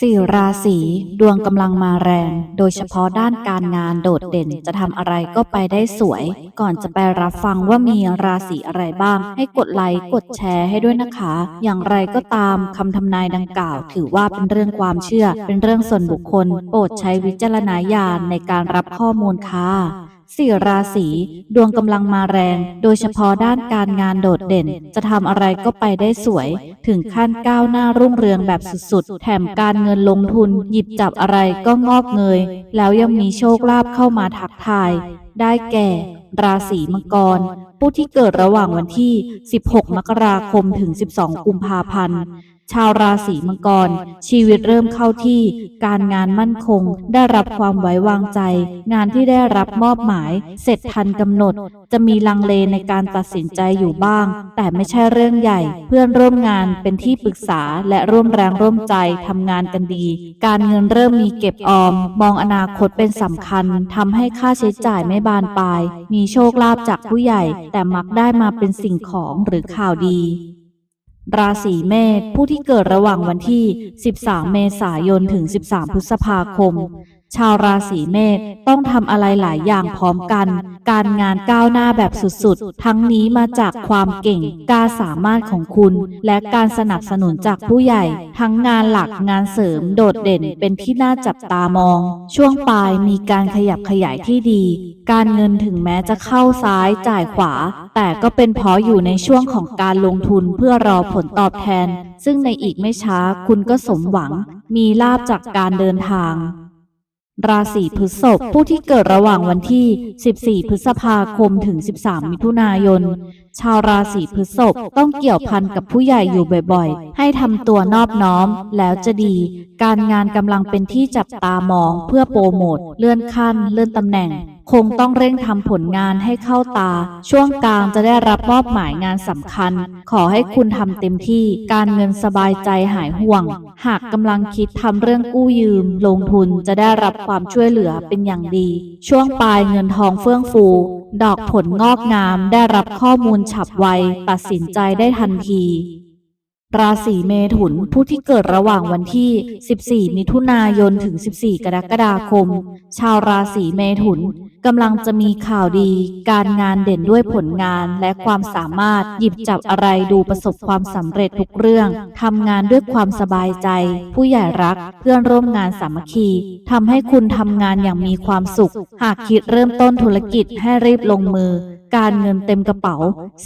สี่ราศีดวงกำลังมาแรง โดยเฉพาะด้านการงานโดดเด่นจะทำอะไรก็ไปได้สวย ก่อนจะไปรับฟังว่ามีราศีอะไรบ้าง ให้กดไลค์กดแชร์ให้ด้วยนะคะ อย่างไรก็ตามคำทำนายดังกล่าว ถือว่าเป็นเรื่องความเชื่อ เป็นเรื่องส่วนบุคคล โปรดใช้วิจารณญาณในการรับข้อมูลค่ะ สี่ราศีดวงกำลังมาแรง โดยเฉพาะด้านการงานโดดเด่น จะทำอะไรก็ไปได้สวย ถึงขั้นก้าวหน้ารุ่งเรืองแบบสุดๆ แถมการเงินลงทุน หยิบจับอะไรก็งอกเงย แล้วยังมีโชคลาภเข้ามาทักทาย ได้แก่ ราศีมังกร ผู้ที่เกิดระหว่างวันที่ 16 มกราคมถึง 12 กุมภาพันธ์ ชาวราศีมังกร ชีวิตเริ่มเข้าที่ การงานมั่นคง ได้รับความไว้วางใจ งานที่ได้รับมอบหมาย เสร็จทันกำหนด จะมีลังเลในการตัดสินใจอยู่บ้าง แต่ไม่ใช่เรื่องใหญ่ เพื่อนร่วมงานเป็นที่ปรึกษาและร่วมแรงร่วมใจทำงานกันดี การเงินเริ่มมีเก็บออม มองอนาคตเป็นสำคัญทำให้ค่าใช้จ่ายไม่บานปลาย มีโชคลาภจากผู้ใหญ่ แต่มักได้มาเป็นสิ่งของหรือข่าวดี ราศีเมษผู้ที่เกิดระหว่างวันที่ 13 เมษายนถึง 13 พฤษภาคม ชาวราศีเมษต้องทำอะไรหลายอย่างพร้อมกัน การงานก้าวหน้าแบบสุดๆ ทั้งนี้มาจากความเก่งกล้าสามารถของคุณ และการสนับสนุนจากผู้ใหญ่ ทั้งงานหลักงานเสริมโดดเด่นเป็นที่น่าจับตามอง ช่วงปลายมีการขยับขยายที่ดี การเงินถึงแม้จะเข้าซ้ายจ่ายขวา แต่ก็เป็นเพราะอยู่ในช่วงของการลงทุนเพื่อรอผลตอบแทน ซึ่งในอีกไม่ช้าคุณก็สมหวัง มีลาบจากการเดินทาง ราศีพฤษภผู้ที่เกิดระหว่างวันที่ 14 พฤษภาคมถึง 13 มิถุนายน ชาวราศีพฤษภต้องเกี่ยวพันกับผู้ใหญ่อยู่บ่อยๆ ให้ทำตัวนอบน้อม แล้วจะดี การงานกำลังเป็นที่จับตามองเพื่อโปรโมท เลื่อนขั้น เลื่อนตำแหน่งคงต้องเร่งทำผลงานให้เข้าตา ช่วงกลางจะได้รับมอบหมายงานสำคัญ ขอให้คุณทำเต็มที่ การเงินสบายใจหายห่วง หากกำลังคิดทำเรื่องกู้ยืม ลงทุนจะได้รับความช่วยเหลือเป็นอย่างดี ช่วงปลายเงินทองเฟื่องฟูดอกผลงอกงามได้รับข้อมูลฉับไว ตัดสินใจได้ทันที ราศีเมถุนผู้ที่เกิดระหว่างวันที่ 14 มิถุนายนถึง 14 กรกฎาคม ชาวราศีเมถุนกำลังจะมีข่าวดี การงานเด่นด้วยผลงานและความสามารถหยิบจับอะไรดูประสบความสำเร็จทุกเรื่องทำงานด้วยความสบายใจ ผู้ใหญ่รักเพื่อนร่วมงานสามัคคีทำให้คุณทำงานอย่างมีความสุข หากคิดเริ่มต้นธุรกิจให้รีบลงมือ การเงินเต็มกระเป๋า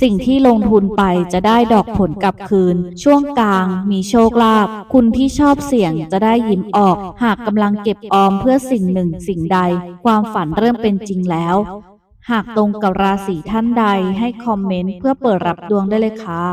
สิ่งที่ลงทุนไปจะได้ดอกผลกลับคืน ช่วงกลางมีโชคลาภคุณที่ชอบเสี่ยงจะได้ยิ้มออก หากกำลังเก็บออมเพื่อสิ่งหนึ่งสิ่งใด ความฝันเริ่มเป็นจริงแล้ว หากตรงกับราศีท่านใดให้คอมเมนต์เพื่อเปิดรับดวงได้เลยค่ะ